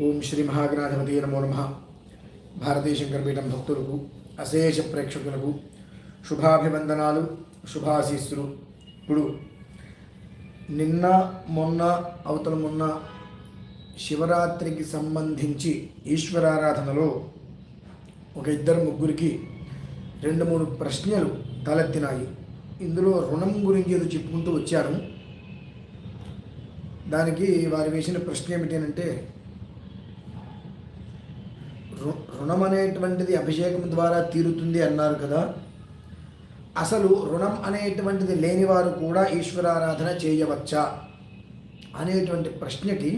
ఓం శ్రీ మహాగణాధిపతి నమో నమ. భారతీయ శంకరపీఠం భక్తులకు అశేష ప్రేక్షకులకు శుభాభివందనాలు శుభాశీస్సులు. ఇప్పుడు నిన్న మొన్న అవతల మొన్న శివరాత్రికి సంబంధించి ఈశ్వరారాధనలో ఒక ఇద్దరు ముగ్గురికి రెండు మూడు ప్రశ్నలు తలెత్తినాయి. ఇందులో రుణం గురించి ఏదో చెప్పుకుంటూ వచ్చారు దానికి వారు వేసిన ప్రశ్న ఏమిటి అంటే రు- రుణం అనేటువంటిది అభిషేకం ద్వారా తీరుతుంది అన్నారు కదా. అసలు రుణం అనేటువంటిది లేనివారు కూడా ఈశ్వరారాధన చేయవచ్చా? అనేటువంటి ప్రశ్నకి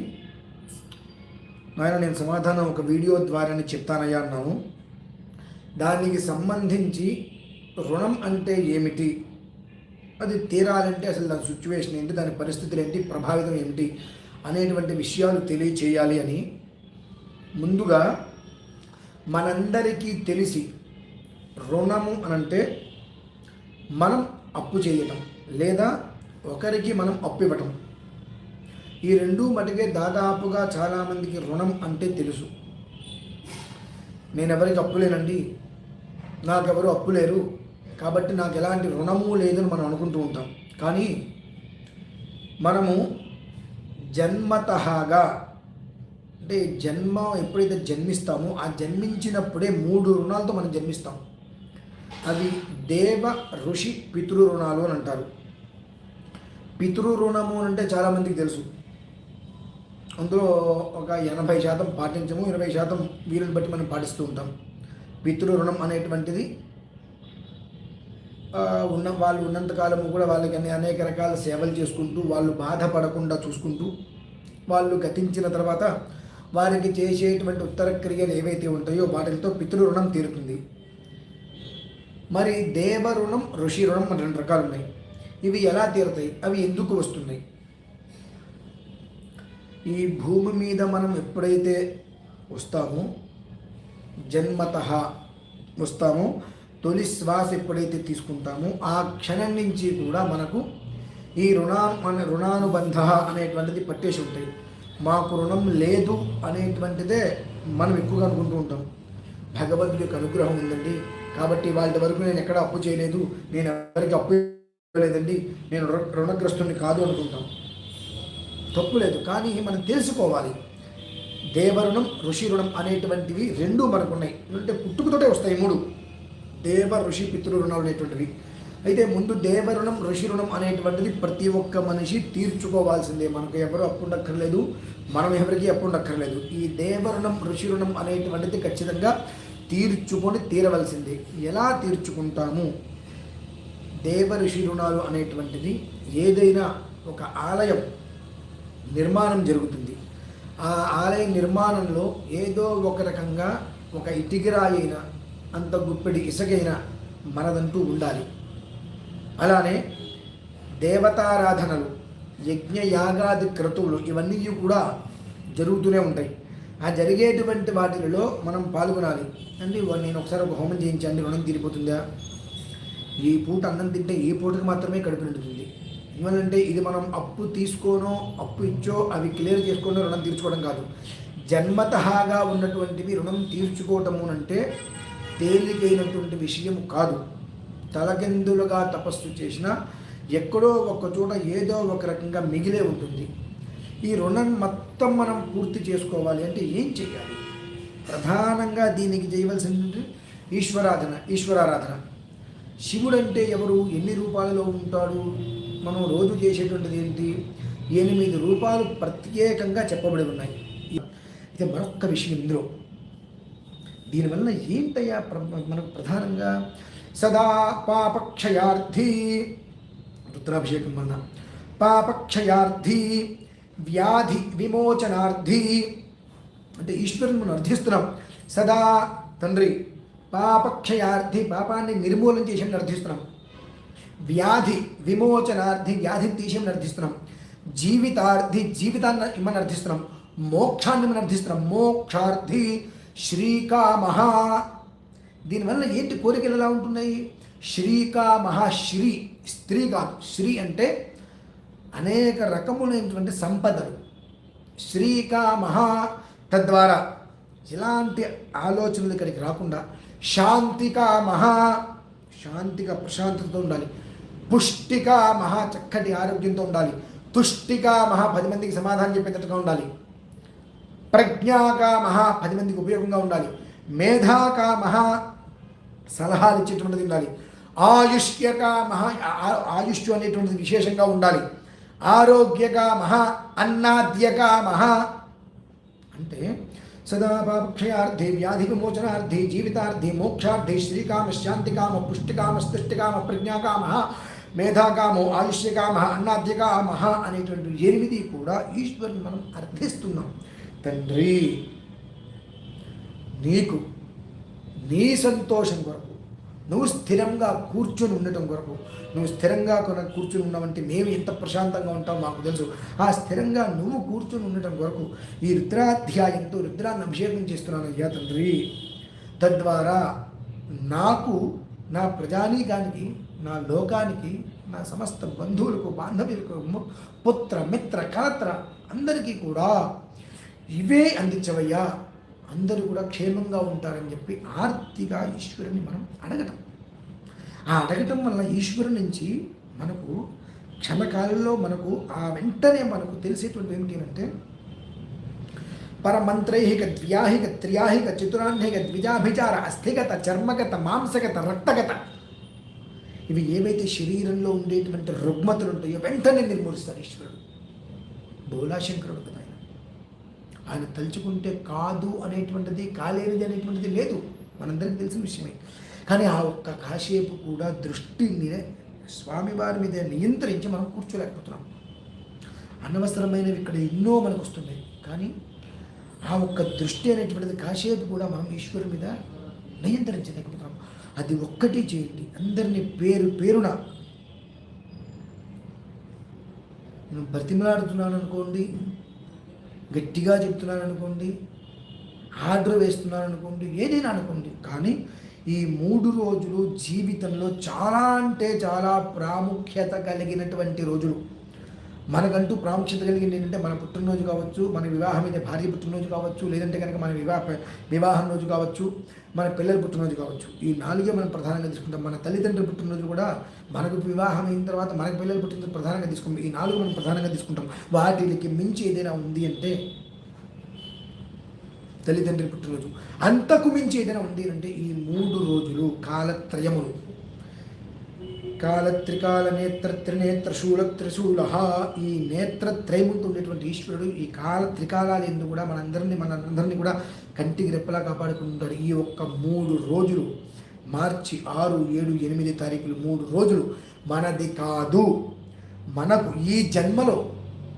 నాయన నేను సమాధానం ఒక వీడియో ద్వారానే చెప్తానయ్యా అన్నాను. దానికి సంబంధించి రుణం అంటే ఏమిటి? అది తీరాలంటే అసలు దాని సిచ్యువేషన్ ఏంటి? దాని పరిస్థితులు ఏంటి? ప్రభావితం ఏమిటి? అనేటువంటి విషయాలు తెలియచేయాలి అని ముందుగా మనందరికీ తెలిసి రుణము అనంటే మనం అప్పు చేయటం లేదా ఒకరికి మనం అప్పు ఇవ్వటం. ఈ రెండు మటుకే దాదాపుగా చాలామందికి రుణం అంటే తెలుసు. నేను ఎవరికి అప్పు లేనండి? నాకెవరు అప్పు లేరు. కాబట్టి నాకు ఎలాంటి రుణము లేదని మనం అనుకుంటూ ఉంటాం. కానీ మనము జన్మతహాగా అంటే జన్మ ఎప్పుడైతే జన్మిస్తామో ఆ జన్మించినప్పుడే మూడు రుణాలతో మనం జన్మిస్తాం. అవి దేవ ఋషి పితృ రుణాలు అని అంటారు. పితృ రుణము అంటే చాలామందికి తెలుసు. అందులో ఒక ఎనభై శాతం పాటించము ఇరవై శాతం వీరిని బట్టి మనం పాటిస్తూ ఉంటాం. పితృ రుణం అనేటువంటిది ఉన్న వాళ్ళు ఉన్నంతకాలము కూడా వాళ్ళకి అనేక రకాల సేవలు చేసుకుంటూ వాళ్ళు బాధపడకుండా చూసుకుంటూ వాళ్ళు గతించిన తర్వాత వారికి చేసేటువంటి ఉత్తర క్రియలు ఏవైతే ఉంటాయో వాటితో పితృ రుణం తీరుతుంది. మరి దేవ రుణం ఋషి రుణం అని రెండు రకాలు ఉన్నాయి. ఇవి ఎలా తీరుతాయి? అవి ఎందుకు వస్తున్నాయి? ఈ భూమి మీద మనం ఎప్పుడైతే వస్తామో జన్మత వస్తామో తొలి శ్వాస ఎప్పుడైతే తీసుకుంటామో ఆ క్షణం నుంచి కూడా మనకు ఈ రుణా మన రుణానుబంధ అనేటువంటిది పట్టేసి ఉంటాయి. మాకు రుణం లేదు అనేటువంటిదే మనం ఎక్కువగా అనుకుంటూ ఉంటాం. భగవంతుడి యొక్క అనుగ్రహం ఉందండి. కాబట్టి వాళ్ళ వరకు నేను ఎక్కడ అప్పు చేయలేదు. నేను ఎవరికి అప్పు లేదండి నేను రుణగ్రస్తుని కాదు అనుకుంటాం. తప్పు లేదు. కానీ మనం తెలుసుకోవాలి. దేవరుణం ఋషి రుణం అనేటువంటివి రెండు మనకు ఉన్నాయి అంటే పుట్టుకతోటే వస్తాయి మూడు. దేవ ఋషి పితృ రుణాలు అనేటువంటివి. అయితే ముందు దేవరుణం ఋషి రుణం అనేటువంటిది ప్రతి ఒక్క మనిషి తీర్చుకోవాల్సిందే. మనకు ఎవరు అప్పుడక్కర్లేదు మనం ఎవరికి అప్పుడక్కర్లేదు. ఈ దేవరుణం ఋషి రుణం అనేటువంటిది ఖచ్చితంగా తీర్చుకొని తీరవలసిందే. ఎలా తీర్చుకుంటాము? దేవ ఋషి రుణాలు అనేటువంటిది ఏదైనా ఒక ఆలయం నిర్మాణం జరుగుతుంది. ఆ ఆలయ నిర్మాణంలో ఏదో ఒక రకంగా ఒక ఇటుకిరాయి అంత గుప్పెడి ఇసుకైనా మనదంటూ ఉండాలి. అలానే దేవతారాధనలు యజ్ఞ యాగాది క్రతువులు ఇవన్నీ కూడా జరుగుతూనే ఉంటాయి. ఆ జరిగేటువంటి వాటిలో మనం పాల్గొనాలి. అంటే నేను ఒకసారి ఒక హోమం చేయించండి రుణం తీరిపోతుందా? ఈ పూట అన్నం తింటే ఈ పూటకి మాత్రమే కడుపు నిండుతుంది. ఎందుకంటే ఇది మనం అప్పు తీసుకోనో అప్పు ఇచ్చో అవి క్లియర్ చేసుకోనో రుణం తీర్చుకోవడం కాదు. జన్మతహాగా ఉన్నటువంటివి రుణం తీర్చుకోవటము అంటే తేలికైనటువంటి విషయం కాదు. తలకిందులుగా తపస్సు చేసినా ఎక్కడో ఒక చోట ఏదో ఒక రకంగా మిగిలే ఉంటుంది. ఈ రుణం మొత్తం మనం పూర్తి చేసుకోవాలి అంటే ఏం చేయాలి ప్రధానంగా దీనికి చేయవలసింది ఈశ్వరాధన ఈశ్వరారాధన. శివుడు అంటే ఎవరు? ఎన్ని రూపాలలో ఉంటాడు? మనం రోజు చేసేటువంటిది ఏంటి? ఎనిమిది రూపాలు ప్రత్యేకంగా చెప్పబడి ఉన్నాయి. ఇది మరొక్క విషయం ఇందులో. దీనివల్ల ఏంటయ్యా మనకు ప్రధానంగా సదా పాపక్షయార్థీ రుద్రాభిషేకం వలన పాపక్షయార్థీ వ్యాధి విమోచనార్థీ అంటే ఈశ్వరుని మనం అర్థిస్తున్నాం. సదా తండ్రి పాపక్షయార్థి పాపాన్ని నిర్మూలన చేసి అర్థిస్తున్నాం. వ్యాధి విమోచనార్థి వ్యాధిని తీసేమని అర్థిస్తున్నాం. జీవితార్థి జీవితాన్ని ఇమ్మని అర్థిస్తున్నాం. మోక్షాన్ని మనం అర్థిస్తున్నాం. మోక్షార్థి శ్రీకామహ. దీనివల్ల ఏంటి కోరికలు ఎలా ఉంటున్నాయి? శ్రీకా మహాశ్రీ స్త్రీ కాదు శ్రీ అంటే అనేక రకములైనటువంటి సంపదలు. శ్రీకా మహా తద్వారా ఇలాంటి ఆలోచనలు ఇక్కడికి రాకుండా శాంతికా మహా శాంతిగా ప్రశాంతతతో ఉండాలి. పుష్టిక మహా చక్కటి ఆరోగ్యంతో ఉండాలి. తుష్టిక మహా పది మందికి సమాధానం చెప్పేటట్టుగా ఉండాలి. ప్రజ్ఞాగా మహా పది మందికి ఉపయోగంగా ఉండాలి. మేధాకా మహా సలహాలు ఇచ్చేటువంటిది ఉండాలి ఆయుష్యకామహ ఆయుష్ అనేటువంటిది విశేషంగా ఉండాలి. ఆరోగ్యకామహ మహా మహా అంటే సదా పాపక్షయార్థే వ్యాధి విమోచనార్థే జీవితార్థే మోక్షార్థే శ్రీకామ శాంతికామ పుష్టికామ స్థిష్టికామ ప్రజ్ఞాకామ మేధాకామో ఆయుష్యకామ అన్నాద్యకామ అనేటువంటి ఎనిమిది కూడా ఈశ్వరుని మనం అర్థిస్తున్నాం. తండ్రి నీకు నీ సంతోషం కొరకు నువ్వు స్థిరంగా కూర్చొని ఉండటం కొరకు నువ్వు స్థిరంగా కొన కూర్చొని ఉన్నావంటే మేము ఎంత ప్రశాంతంగా ఉంటాం మాకు తెలుసు. ఆ స్థిరంగా నువ్వు కూర్చొని ఉండటం కొరకు ఈ రుద్రాధ్యాయంతో రుద్రాన్ని అభిషేకం చేస్తున్నాను అయ్యా తండ్రి. తద్వారా నాకు నా ప్రజానీకానికి నా లోకానికి నా సమస్త బంధువులకు బాంధవ్యులకు పుత్ర మిత్ర కలత్ర అందరికీ కూడా ఇవే అందించవయ్యా. అందరూ కూడా క్షేమంగా ఉంటారని చెప్పి ఆర్తిగా ఈశ్వరుని మనం అడగటం. ఆ అడగటం వల్ల ఈశ్వరు నుంచి మనకు క్షణకాలంలో మనకు ఆ వెంటనే మనకు తెలిసేటువంటి ఏమిటి అంటే పరమంత్రైహిక ద్వ్యాహిక త్రియాహిక చతురాహ్నిక ద్విజాభిచార అస్థిగత చర్మగత మాంసగత రక్తగత ఇవి ఏవైతే శరీరంలో ఉండేటువంటి రుగ్మతలు ఉంటాయో వెంటనే నిర్మూలిస్తారు ఈశ్వరుడు. బోలాశంకరుడు ఆయన తలుచుకుంటే కాదు అనేటువంటిది కాలేనిది అనేటువంటిది లేదు. మనందరికీ తెలిసిన విషయమే. కానీ ఆ ఒక్క కాసేపు కూడా దృష్టిని స్వామివారి మీద నియంత్రించి మనం కూర్చోలేకపోతున్నాం. అనవసరమైనవి ఇక్కడ ఎన్నో మనకు వస్తున్నాయి. కానీ ఆ ఒక్క దృష్టి అనేటువంటిది కాసేపు కూడా మనం ఈశ్వరు మీద నియంత్రించలేకపోతున్నాం. అది ఒక్కటి చేయండి. అందరినీ పేరు పేరున నేను బ్రతిమలాడుతున్నాను అనుకోండి గట్టిగా చెప్తున్నాను అనుకోండి ఆర్డర్ వేస్తున్నాను అనుకోండి ఏదైనా అనుకోండి. కానీ ఈ మూడు రోజులు జీవితంలో చాలా అంటే చాలా ప్రాముఖ్యత కలిగినటువంటి రోజులు. మనకంటూ ప్రాముఖ్యత కలిగింది ఏంటంటే మన పుట్టినరోజు కావచ్చు మన వివాహం మీద భార్య పుట్టినరోజు కావచ్చు లేదంటే కనుక మన వివాహ వివాహం రోజు కావచ్చు మన పిల్లల పుట్టినరోజు కావచ్చు. ఈ నాలుగే మనం ప్రధానంగా తీసుకుంటాం. మన తల్లిదండ్రుల పుట్టినరోజు కూడా మనకు వివాహం అయిన తర్వాత మనకు పిల్లలు పుట్టినరోజు ప్రధానంగా తీసుకుంటాం. ఈ నాలుగు మనం ప్రధానంగా తీసుకుంటాం. వాటికి మించి ఏదైనా ఉంది అంటే తల్లిదండ్రి పుట్టినరోజు. అంతకు మించి ఏదైనా ఉంది అంటే ఈ మూడు రోజులు కాలత్రయములు. కాలత్రికాల నేత్ర త్రినేత్ర శూల త్రిశూల ఈ నేత్రత్రయములతో ఉండేటువంటి ఈశ్వరుడు ఈ కాల త్రికాలాలు ఎందు కూడా మనందరినీ మనందరినీ కూడా కంటికి రెప్పలా కాపాడుకుంటాడు. ఈ ఒక్క మూడు రోజులు మార్చి ఆరు ఏడు ఎనిమిది తారీఖులు మూడు రోజులు మనది కాదు. మనకు ఈ జన్మలో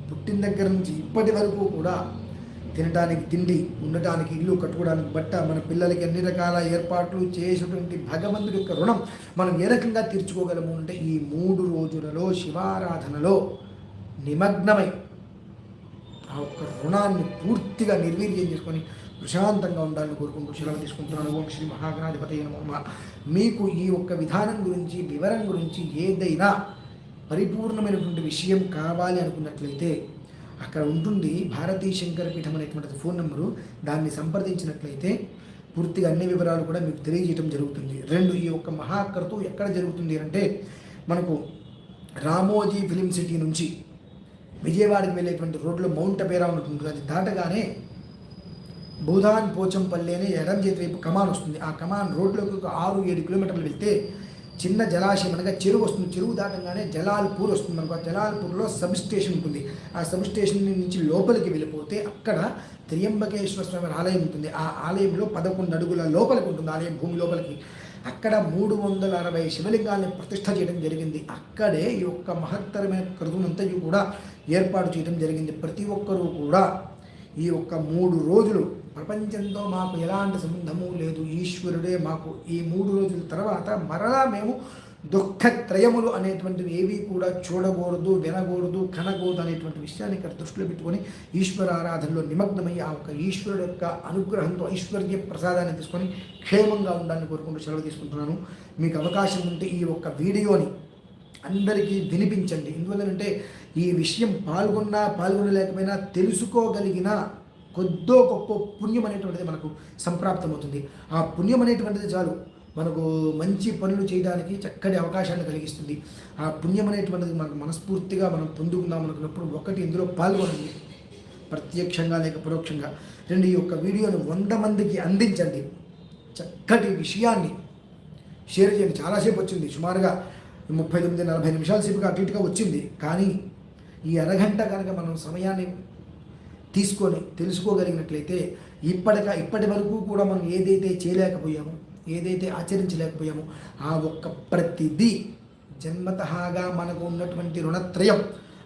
పుట్టిన దగ్గర నుంచి ఇప్పటి వరకు కూడా తినడానికి తిండి ఉండటానికి ఇల్లు కట్టుకోవడానికి బట్ట మన పిల్లలకి అన్ని రకాల ఏర్పాట్లు చేసినటువంటి భగవంతుడి యొక్క రుణం మనం ఏ రకంగా తీర్చుకోగలము అంటే ఈ మూడు రోజులలో శివారాధనలో నిమగ్నమై ఆ ఒక్క రుణాన్ని పూర్తిగా నిర్వీర్యం చేసుకొని ప్రశాంతంగా ఉండాలని కోరుకుంటూ సెలవు తీసుకుంటున్నాను. ఓం శ్రీ మహాగణాధిపతి నమ. మీకు ఈ ఒక్క విధానం గురించి వివరం గురించి ఏదైనా పరిపూర్ణమైనటువంటి విషయం కావాలి అనుకున్నట్లయితే అక్కడ ఉంటుంది భారతీ శంకర పీఠం అనేటువంటి ఫోన్ నెంబరు. దాన్ని సంప్రదించినట్లయితే పూర్తిగా అన్ని వివరాలు కూడా మీకు తెలియజేయడం జరుగుతుంది. రెండు ఈ యొక్క మహాకర్తు ఎక్కడ జరుగుతుంది అంటే మనకు రామోజీ ఫిలిం సిటీ నుంచి విజయవాడకి వెళ్ళేటువంటి రోడ్లో మౌంట్ అబేరా ఉంటుంది. అది దాటగానే భూదాన్ పోచంపల్లి అనే ఎడం చేతి వైపు కమాన్ వస్తుంది. ఆ కమాన్ రోడ్లోకి ఒక ఆరు ఏడు కిలోమీటర్లు వెళ్తే చిన్న జలాశయం అనగా చెరువు వస్తుంది. చెరువు దాటంగానే జలాల్పూర్ వస్తుంది మనకు. ఆ జలాల్పూర్లో సబ్ స్టేషన్ ఉంటుంది. ఆ సబ్ స్టేషన్ నుంచి లోపలికి వెళ్ళిపోతే అక్కడ త్రియంబకేశ్వర స్వామి ఆలయం ఉంటుంది. ఆ ఆలయంలో పదకొండు అడుగుల లోపలికి ఉంటుంది ఆలయం భూమి లోపలికి. అక్కడ మూడు వందల అరవై శివలింగాల్ని ప్రతిష్ట చేయడం జరిగింది. అక్కడే ఈ యొక్క మహత్తరమైన క్రతువునంతయు కూడా ఏర్పాటు చేయడం జరిగింది. ప్రతి ఒక్కరూ కూడా ఈ యొక్క మూడు రోజులు ప్రపంచంతో మాకు ఎలాంటి సంబంధము లేదు. ఈశ్వరుడే మాకు ఈ మూడు రోజుల తర్వాత మరలా మేము దుఃఖత్రయములు అనేటువంటివి ఏవి కూడా చూడకూడదు వినకూడదు కనకూడదు అనేటువంటి విషయాన్ని ఇక్కడ దృష్టిలో పెట్టుకొని ఈశ్వర ఆరాధనలో నిమగ్నమై ఆ ఒక్క ఈశ్వరుడు యొక్క అనుగ్రహంతో ఐశ్వర్య ప్రసాదాన్ని తీసుకొని క్షేమంగా ఉండాలని కోరుకుంటూ సెలవు తీసుకుంటున్నాను. మీకు అవకాశం ఉంటే ఈ ఒక్క వీడియోని అందరికీ వినిపించండి. ఎందువల్లంటే ఈ విషయం పాల్గొన్నా పాల్గొనలేకపోయినా తెలుసుకోగలిగిన కొద్దో గొప్ప పుణ్యం అనేటువంటిది మనకు సంప్రాప్తమవుతుంది. ఆ పుణ్యం అనేటువంటిది చాలు. మనకు మంచి పనులు చేయడానికి చక్కటి అవకాశాన్ని కలిగిస్తుంది. ఆ పుణ్యం అనేటువంటిది మనకు మనస్ఫూర్తిగా మనం పొందుకుందాం అనుకున్నప్పుడు ఒకటి ఇందులో పాల్గొనండి. ప్రత్యక్షంగా లేక పరోక్షంగా. రెండు ఈ యొక్క వీడియోను వంద మందికి అందించండి. చక్కటి విషయాన్ని షేర్ చేయండి. చాలాసేపు వచ్చింది. సుమారుగా ముప్పై తొమ్మిది నలభై నిమిషాల సేపుగా అటు ఇటుగా వచ్చింది. కానీ ఈ అరగంట కనుక మనం సమయాన్ని తీసుకొని తెలుసుకోగలిగినట్లయితే ఇప్పటిక ఇప్పటి వరకు కూడా మనం ఏదైతే చేయలేకపోయామో ఏదైతే ఆచరించలేకపోయామో ఆ ఒక్క ప్రతిదీ జన్మతహాగా మనకు ఉన్నటువంటి రుణత్రయం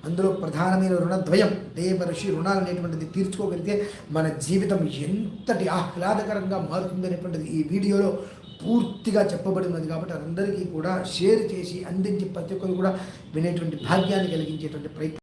అందులో ప్రధానమైన రుణద్వయం దేవ ఋషి రుణాలు అనేటువంటిది తీర్చుకోగలిగితే మన జీవితం ఎంతటి ఆహ్లాదకరంగా మారుతుంది అనేటువంటిది ఈ వీడియోలో పూర్తిగా చెప్పబడి ఉన్నది కాబట్టి అందరికీ కూడా షేర్ చేసి అందించి ప్రతి ఒక్కరు కూడా వినేటువంటి భాగ్యాన్ని కలిగించేటువంటి ప్రయత్నం